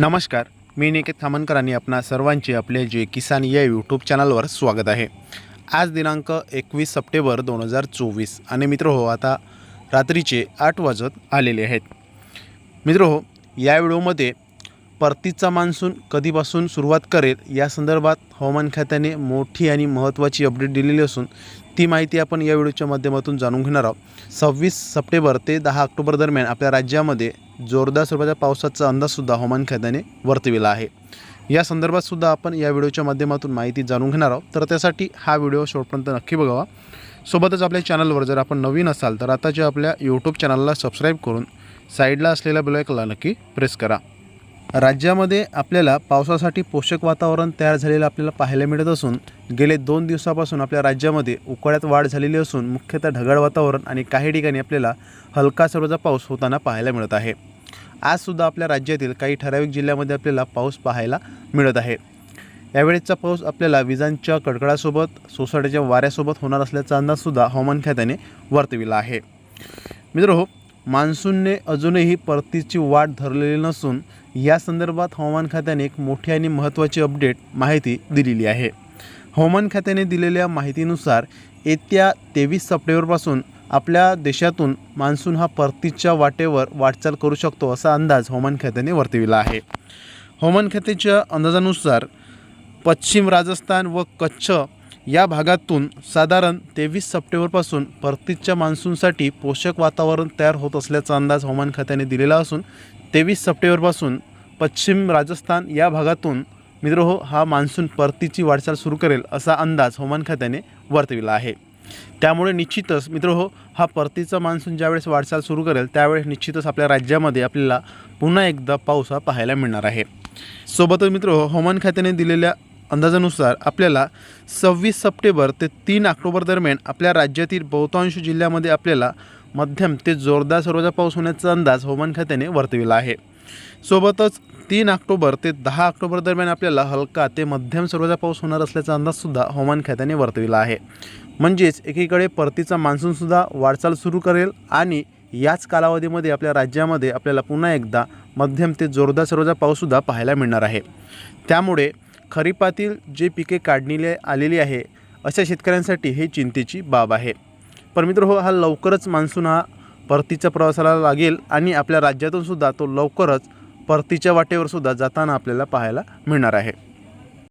नमस्कार मी निकेत खामनकर आणि आपणा सर्वांचे आपले जे किसान या यूट्यूब चॅनलवर स्वागत आहे. आज दिनांक एकवीस सप्टेंबर दोन हजार चोवीस आणि मित्र हो आता रात्रीचे आठ वाजत आलेले आहेत. मित्र हो या व्हिडिओमध्ये परतीचा मान्सून कधीपासून सुरुवात करेल या संदर्भात हवामान खात्याने मोठी आणि महत्त्वाची अपडेट दिलेली असून ती माहिती आपण या व्हिडिओच्या माध्यमातून जाणून घेणार आहोत. सव्वीस सप्टेंबर ते दहा ऑक्टोबर दरम्यान आपल्या राज्यामध्ये जोरदार स्वरूपाच्या पावसाचा अंदाजसुद्धा हवामान खात्याने वर्तविला आहे. या संदर्भात सुद्धा आपण या व्हिडिओच्या माध्यमातून माहिती जाणून घेणार आहोत. तर त्यासाठी हा व्हिडिओ शेवटपर्यंत नक्की बघावा. सोबतच आपल्या चॅनलवर जर आपण नवीन असाल तर आताच्या आपल्या यूट्यूब चॅनलला सबस्क्राईब करून साईडला असलेल्या बेलायकला नक्की प्रेस करा. राज्यामध्ये आपल्याला पावसासाठी पोषक वातावरण तयार झालेलं आपल्याला पाहायला मिळत असून गेले दोन दिवसापासून आपल्या राज्यामध्ये उकाड्यात वाढ झालेली असून मुख्यतः ढगाळ वातावरण आणि काही ठिकाणी आपल्याला हलका सर्वचा पाऊस होताना पाहायला मिळत आहे. आजसुद्धा आपल्या राज्यातील काही ठराविक जिल्ह्यामध्ये आपल्याला पाऊस पाहायला मिळत आहे. यावेळेचा पाऊस आपल्याला विजांच्या कडकडासोबत सोसाट्याच्या वाऱ्यासोबत होणार असल्याचा अंदाजसुद्धा हवामान खात्याने वर्तविला आहे. मित्र हो मान्सूनने अजूनही परतीची वाट धरलेली नसून या संदर्भात हवामान खात्याने एक मोठी आणि महत्त्वाची अपडेट माहिती दिलेली आहे. हवामान खात्याने दिलेल्या माहितीनुसार येत्या तेवीस सप्टेंबरपासून आपल्या देशातून मान्सून हा परतीच्या वाटेवर वाटचाल करू शकतो असा अंदाज हवामान खात्याने वर्तविला आहे. हवामान खात्याच्या अंदाजानुसार पश्चिम राजस्थान व कच्छ या भागातून साधारण तेवीस सप्टेंबरपासून परतीच्या मान्सूनसाठी पोषक वातावरण तयार होत असल्याचा अंदाज हवामान खात्याने दिलेला असून तेवीस सप्टेंबरपासून पश्चिम राजस्थान या भागातून मित्रहो हा मान्सून परतीची वाटचाल सुरू करेल असा अंदाज हवामान खात्याने वर्तविला आहे. त्यामुळे निश्चितच मित्र हो हा परतीचा मान्सून ज्यावेळेस वाटचाल सुरू करेल त्यावेळेस निश्चितच आपल्या राज्यामध्ये आपल्याला पुन्हा एकदा पाऊस हा पाहायला मिळणार आहे. सोबतच मित्र हो हवामान खात्याने दिलेल्या अंदाजानुसार आपल्याला सव्वीस सप्टेंबर ते तीन ऑक्टोबर दरम्यान आपल्या राज्यातील बहुतांश जिल्ह्यामध्ये आपल्याला मध्यम ते जोरदार सर्वजा पाऊस होण्याचा अंदाज हवामान खात्याने वर्तविला आहे. सोबतच तीन ऑक्टोबर ते दहा ऑक्टोबर दरम्यान आपल्याला हलका ते मध्यम स्वरूपाचा पाऊस होणार असल्याचा अंदाजसुद्धा हवामान खात्याने वर्तविला आहे. म्हणजेच एकीकडे परतीचा मान्सूनसुद्धा वाटचाल सुरू करेल आणि याच कालावधीमध्ये आपल्या राज्यामध्ये आपल्याला पुन्हा एकदा मध्यम ते जोरदार सर्वचा पाऊससुद्धा पाहायला मिळणार आहे. त्यामुळे खरीपातील जे पिके काढणीले आलेली आहे अशा शेतकऱ्यांसाठी हे चिंतेची बाब आहे. पण मित्र हो हा लवकरच मान्सून हा परतीच्या प्रवासाला लागेल आणि आपल्या राज्यातून सुद्धा तो लवकरच परतीच्या वाटेवर सुद्धा जाताना आपल्याला पाहायला मिळणार आहे.